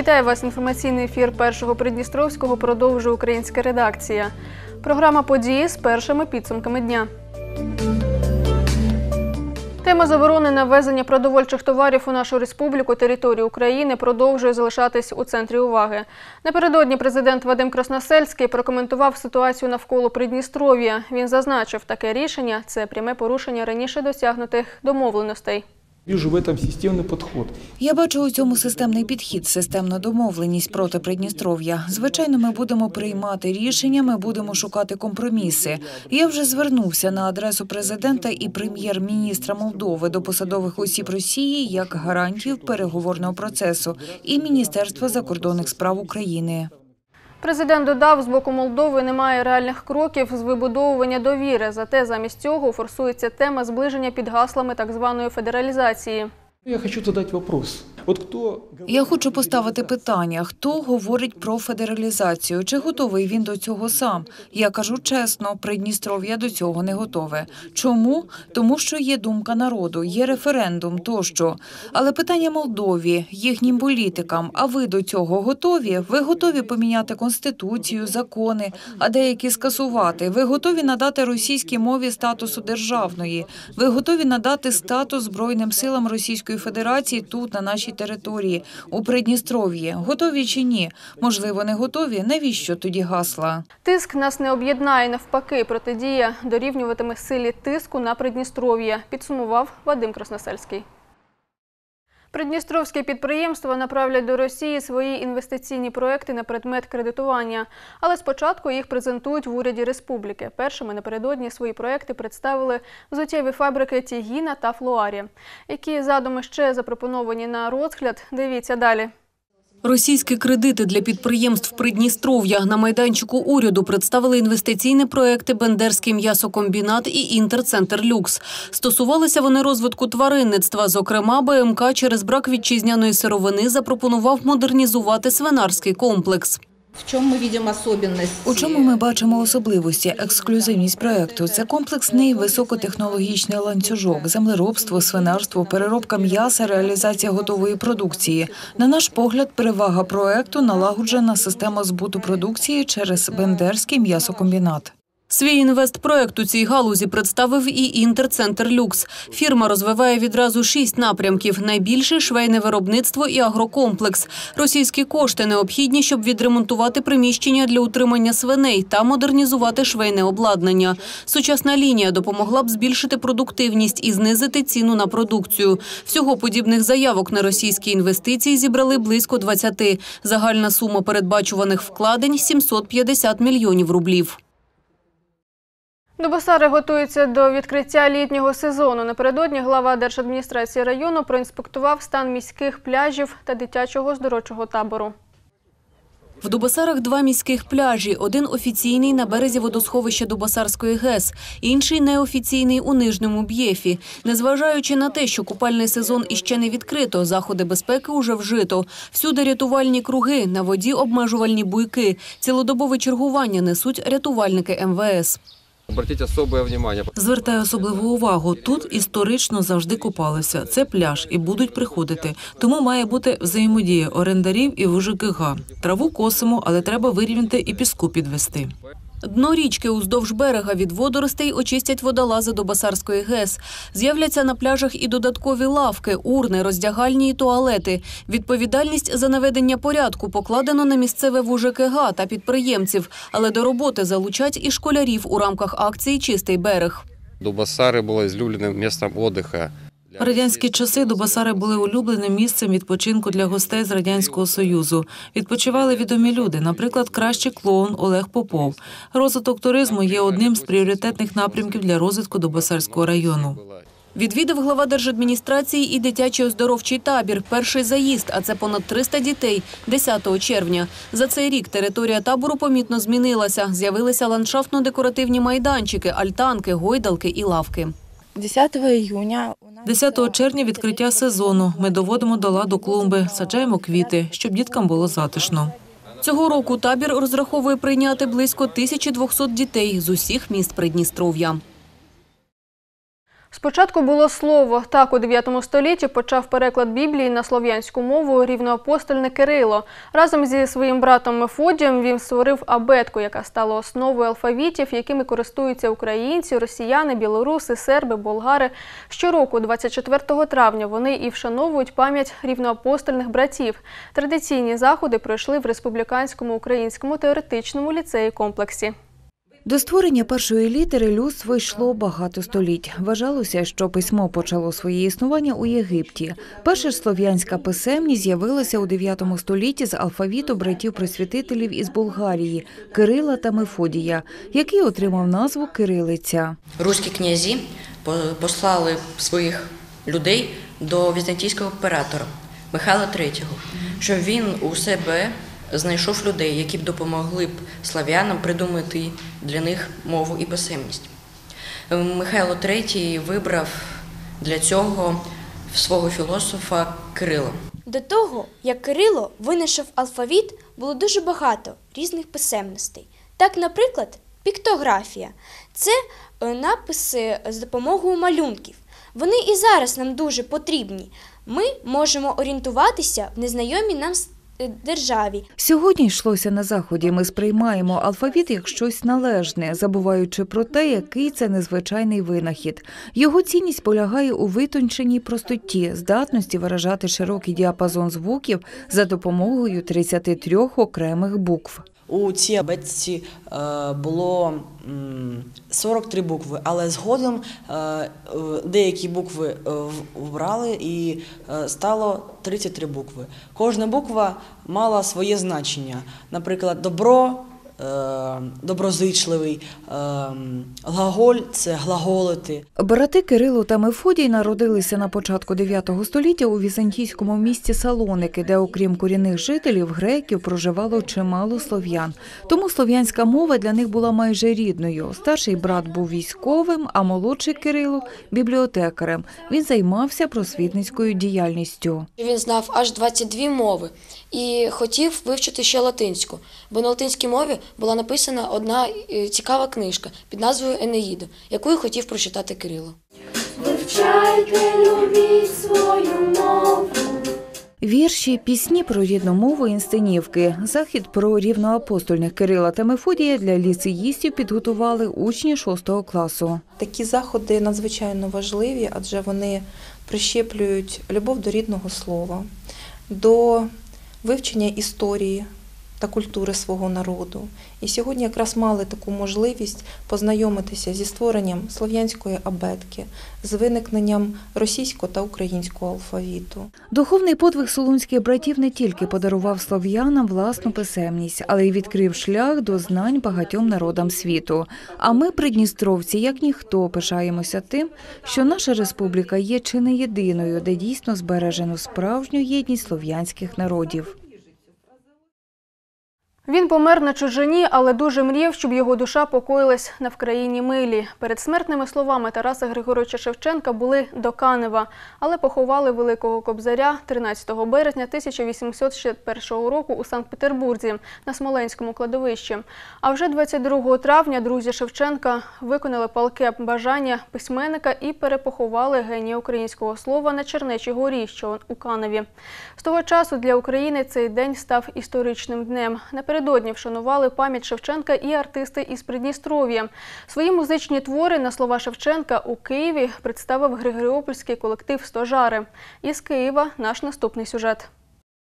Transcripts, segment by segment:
Вітаю вас. Інформаційний ефір першого Придністровського продовжує українська редакція. Програма події з першими підсумками дня. Тема заборони на ввезення продовольчих товарів у нашу республіку територію України продовжує залишатись у центрі уваги. Напередодні президент Вадим Красносельський прокоментував ситуацію навколо Придністров'я. Він зазначив, таке рішення це пряме порушення раніше досягнутих домовленостей. Вижу в этом системный подход. Я бачу у цьому системний підхід, системну домовленість проти Придністров'я. Звичайно, ми будемо приймати рішення, ми будемо шукати компроміси. Я вже звернувся на адресу президента і прем'єр-міністра Молдови до посадових осіб Росії як гарантів переговорного процесу і Міністерства закордонних справ України. Президент додав, з боку Молдови немає реальних кроків з вибудовування довіри. Зате замість цього форсується тема зближення під гаслами так званої федералізації. Я хочу задати вопрос. Вот кто Я хочу поставити питання: хто говорить про федералізацію? Чи готовий він до цього сам? Я кажу чесно, Придністров'я до цього не готове. Чому? Тому що є думка народу, є референдум тощо. Але питання Молдові, їхнім політикам. А ви до цього готові? Ви готові поміняти конституцію, закони, а деякі скасувати? Ви готові надати російській мові статусу державної? Ви готові надати статус збройним силам Російської Федерації тут на нашій території у Придністров'ї? Готові чи ні? Можливо, не готові. Навіщо тоді гасла? Тиск нас не об'єднає навпаки. Протидія дорівнюватиме силі тиску на Придністров'я, підсумував Вадим Красносельський. Придністровські підприємство направлять до Росії свої інвестиційні проекти на предмет кредитування, але спочатку їх презентують в уряді республіки. Першими напередодні свої проекти представили взуттєві фабрики Тігіна та Флуарі. Які задуми ще запропоновані на розгляд? Дивіться далі. Російські кредити для підприємств Придністров'я на майданчику уряду представили інвестиційні проекти Бендерський м'ясокомбінат і Інтерцентр Люкс. Стосувалися вони розвитку тваринництва. Зокрема, БМК через брак вітчизняної сировини запропонував модернізувати свинарський комплекс. В чому ми бачимо особливості? У чому ми бачимо особливості, ексклюзивність проекту? Це комплексний високотехнологічний ланцюжок, землеробство, свинарство, переробка м'яса, реалізація готової продукції. На наш погляд, перевага проекту налагоджена система збуту продукції через Бендерський м'ясокомбінат. Свій інвестпроект у цій галузі представив і Інтерцентр Люкс. Фірма розвиває відразу шість напрямків: найбільше швейне виробництво і агрокомплекс. Російські кошти необхідні, щоб відремонтувати приміщення для утримання свиней та модернізувати швейне обладнання. Сучасна лінія допомогла б збільшити продуктивність і знизити ціну на продукцію. Всього подібних заявок на російські інвестиції зібрали близько 20. Загальна сума передбачуваних вкладень – 750 мільйонів рублів. Дубосари готуються до відкриття літнього сезону. Напередодні глава держадміністрації району проінспектував стан міських пляжів та дитячого здоровчого табору. В Дубосарах два міських пляжі. Один офіційний на березі водосховища Дубосарської ГЕС, інший неофіційний у Нижньому Б'єфі. Незважаючи на те, що купальний сезон іще не відкрито, заходи безпеки уже вжито. Всюди рятувальні круги, на воді обмежувальні буйки. Цілодобове чергування несуть рятувальники МВС. Обратіть особливе внимание. Звертаю особливу увагу. Тут історично завжди купалися. Це пляж і будуть приходити. Тому має бути взаємодія орендарів і ВЖКГ. Траву косимо, але треба вирівняти і піску підвести. Дно річки уздовж берега від водоростей очистять водолази до Басарської ГЕС. З'являться на пляжах і додаткові лавки, урни, роздягальні і туалети. Відповідальність за наведення порядку покладено на місцеве ВУЖКГ та підприємців, але до роботи залучать і школярів у рамках акції Чистий берег. Дубасари було злюбленим місцем відпочинку. В радянські часи Дубасари були улюбленим місцем відпочинку для гостей з радянського союзу. Відпочивали відомі люди, наприклад, кращий клоун Олег Попов. Розвиток туризму є одним з пріоритетних напрямків для розвитку Дубасарського району. Відвідав глава держадміністрації і дитячий оздоровчий табір. Перший заїзд, а це понад 300 дітей 10 червня. За цей рік територія табору помітно змінилася. З'явилися ландшафтно-декоративні майданчики, альтанки, гойдалки і лавки. 10 июня у нас 10 червня відкриття сезону. Ми доводимо до ладу клумби, саджаємо квіти, щоб діткам було затишно. Цього року табір розраховує прийняти близько 1200 дітей з усіх міст Придністров'я. Спочатку було слово. Так у 9 столітті почав переклад Біблії на слов'янську мову рівноапостольне Кирило. Разом зі своїм братом Мефодієм він створив абетку, яка стала основою алфавітів, якими користуються українці, росіяни, білоруси, серби, болгари. Щороку, 24 травня, вони і вшановують пам'ять рівноапостольних братів. Традиційні заходи пройшли в республіканському українському теоретичному ліцеї комплексі. До створення першої літери людство йшло багато століть. Вважалося, що письмо почало своє існування у Єгипті. Перша ж слов'янська писемність з'явилася у 9 столітті з алфавіту братів-просвітителів із Болгарії Кирила та Мефодія, який отримав назву Кирилиця. Руські князі по- послали своїх людей до візантійського імператора Михайла III, щоб він у себе знайшов людей, які б допомогли б слав'янам придумати для них мову і писемність. Михайло III вибрав для цього свого філософа Кирила. До того, як Кирило винайшов алфавіт, було дуже багато різних писемностей. Так, наприклад, піктографія це е, написи з допомогою малюнків. Вони і зараз нам дуже потрібні. Ми можемо орієнтуватися в незнайомій нам державі. Сьогодні йшлося на заході. Ми сприймаємо алфавіт як щось належне, забуваючи про те, який це незвичайний винахід. Його цінність полягає у витонченій простоті, здатності виражати широкий діапазон звуків за допомогою 33 окремих букв. У цій абетці е, було м, 43 букви, але згодом е, е, деякі букви вбрали і стало 33 букви. Кожна буква мала своє значення. Наприклад, добро, доброзичливий, е, глаголь це глаголити. Брати Кирило та Мефодій народилися на початку 9 століття у візантійському місті Салоники, де, окрім корінних жителів, греків проживало чимало слов'ян. Тому слов'янська мова для них була майже рідною. Старший брат був військовим, а молодший Кирило бібліотекарем. Він займався просвітницькою діяльністю. Він знав аж 22 мови і хотів вивчити ще латинську, бо на латинській мові була написана одна е, цікава книжка під назвою Енеїда, яку й хотів прочитати Кирило. Вивчайте, любіть свою мову. Вірші, пісні про рідну мову, інсценівки. Захід про рівноапостольних Кирила та Мефодія для ліцеїстів підготували учні 6 класу. Такі заходи надзвичайно важливі, адже вони прищеплюють любов до рідного слова, до вивчення історії та культури свого народу. І сьогодні якраз мали таку можливість познайомитися зі створенням слов'янської абетки, з виникненням російського та українського алфавіту. Духовний подвиг солунських братів не тільки подарував слов'янам власну писемність, але й відкрив шлях до знань багатьом народам світу. А ми, придністровці, як ніхто, пишаємося тим, що наша республіка є чи не єдиною, де дійсно збережено справжню єдність слов'янських народів. Він помер на чужині, але дуже мріяв, щоб його душа покоїлась на Вкраїні милі. Передсмертними словами Тараса Григоровича Шевченка були до Канева, але поховали великого кобзаря 13 березня 1861 року у Санкт-Петербурзі на Смоленському кладовищі. А вже 22 травня друзі Шевченка виконали палке бажання письменника і перепоховали генія українського слова на Чернечій горі, що у Каневі. З того часу для України цей день став історичним днем. Напередодні вшанували пам'ять Шевченка і артисти із Придністров'я. Свої музичні твори на слова Шевченка у Києві представив Григоріопольський колектив Стожари. Із Києва наш наступний сюжет.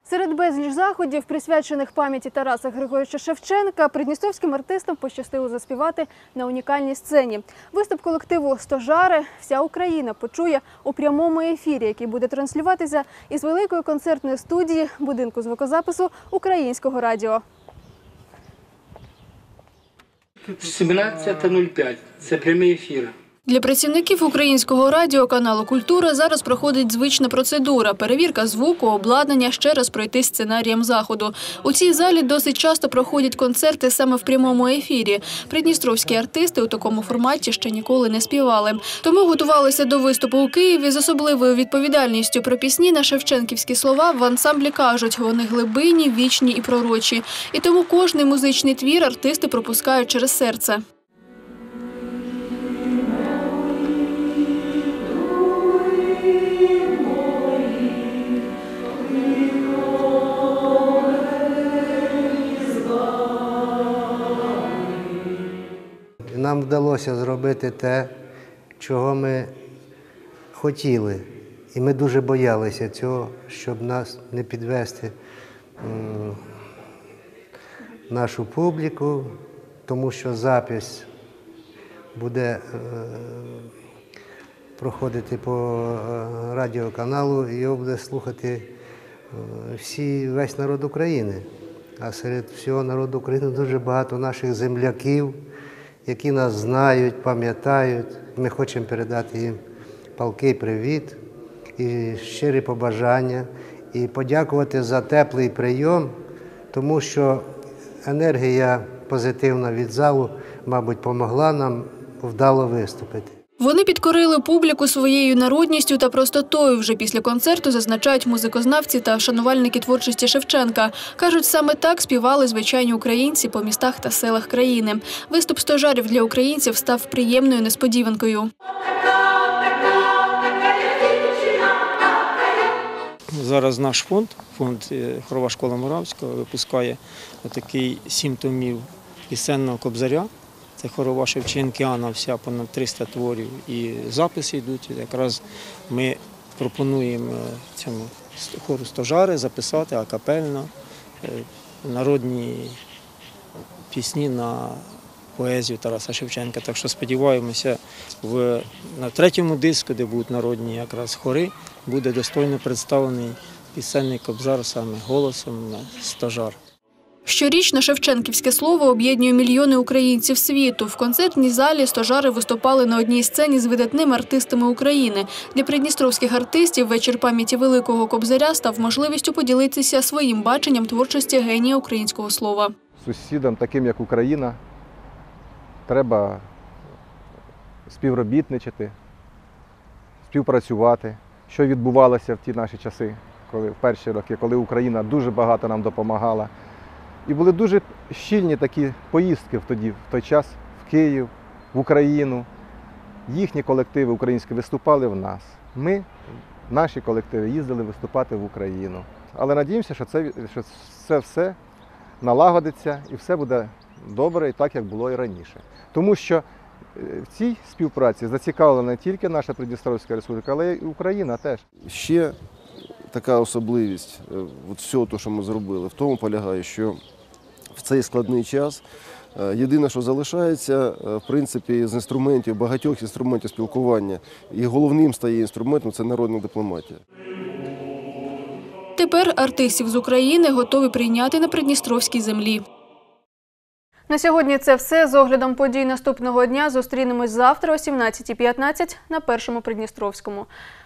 Серед безліч заходів, присвячених пам'яті Тараса Григоровича Шевченка, придністровським артистам пощастило заспівати на унікальній сцені. Виступ колективу Стожари вся Україна почує у прямому ефірі, який буде транслюватися із великої концертної студії будинку звукозапису Українського радіо. 17.05. Це прямий ефір. Для працівників українського радіо каналу Культура зараз проходить звична процедура перевірка звуку, обладнання, ще раз пройти сценарієм заходу. У цій залі досить часто проходять концерти саме в прямому ефірі. Придністровські артисти у такому форматі ще ніколи не співали. Тому готувалися до виступу у Києві з особливою відповідальністю про пісні на шевченківські слова в ансамблі кажуть, вони глибинні, вічні і пророчі. І тому кожний музичний твір артисти пропускають через серце. Нам вдалося зробити те, чого ми хотіли. І ми дуже боялися цього, щоб нас не підвести нашу публіку, тому що запис буде е, проходити по е, радіоканалу, і його буде слухати е, всі, весь народ України. А серед всього народу України дуже багато наших земляків, які нас знають, пам'ятають. Ми хочемо передати їм палкий привіт і щирі побажання, і подякувати за теплий прийом, тому що енергія позитивна від залу, мабуть, допомогла нам вдало виступити. Вони підкорили публіку своєю народністю та простотою. Вже після концерту зазначають музикознавці та шанувальники творчості Шевченка. Кажуть, саме так співали звичайні українці по містах та селах країни. Виступ стожарів для українців став приємною несподіванкою. Зараз наш фонд, фонд е, Хорова школа Муравського, випускає такий сім томів пісенного кобзаря. Це хорова Шевченкіана, вся понад 300 творів. І записи йдуть. Якраз ми пропонуємо е, цьому хору стожари записати акапельно е, народні пісні на поезію Тараса Шевченка. Так що сподіваємося, в, на третьому диску, де будуть народні якраз хори, буде достойно представлений пісенний кобзар саме голосом стожар. Щорічно Шевченківське слово об'єднує мільйони українців світу. В концертній залі стожари виступали на одній сцені з видатними артистами України. Для придністровських артистів вечір пам'яті великого кобзаря став можливістю поділитися своїм баченням творчості генія українського слова. Сусідам, таким як Україна, треба співробітничати, співпрацювати, що відбувалося в ті наші часи, коли в перші роки, коли Україна дуже багато нам допомагала. І були дуже щільні такі поїздки в тоді, в той час в Київ, в Україну. Їхні колективи українські виступали в нас. Ми, наші колективи, їздили виступати в Україну. Але надіємося, що це, що це все налагодиться і все буде добре і так, як було і раніше. Тому що е, в цій співпраці зацікавлена не тільки наша Придністровська республіка, але й Україна теж. Ще така особливість е, от всього, того, що ми зробили, в тому полягає, що в цей складний час е, єдине, що залишається, е, в принципі, з інструментів, багатьох інструментів спілкування, і головним стає інструментом це народна дипломатія. Тепер артистів з України готові прийняти на придністровській землі. На сьогодні це все. З оглядом подій наступного дня зустрінемось завтра о 17.15 на Першому Придністровському.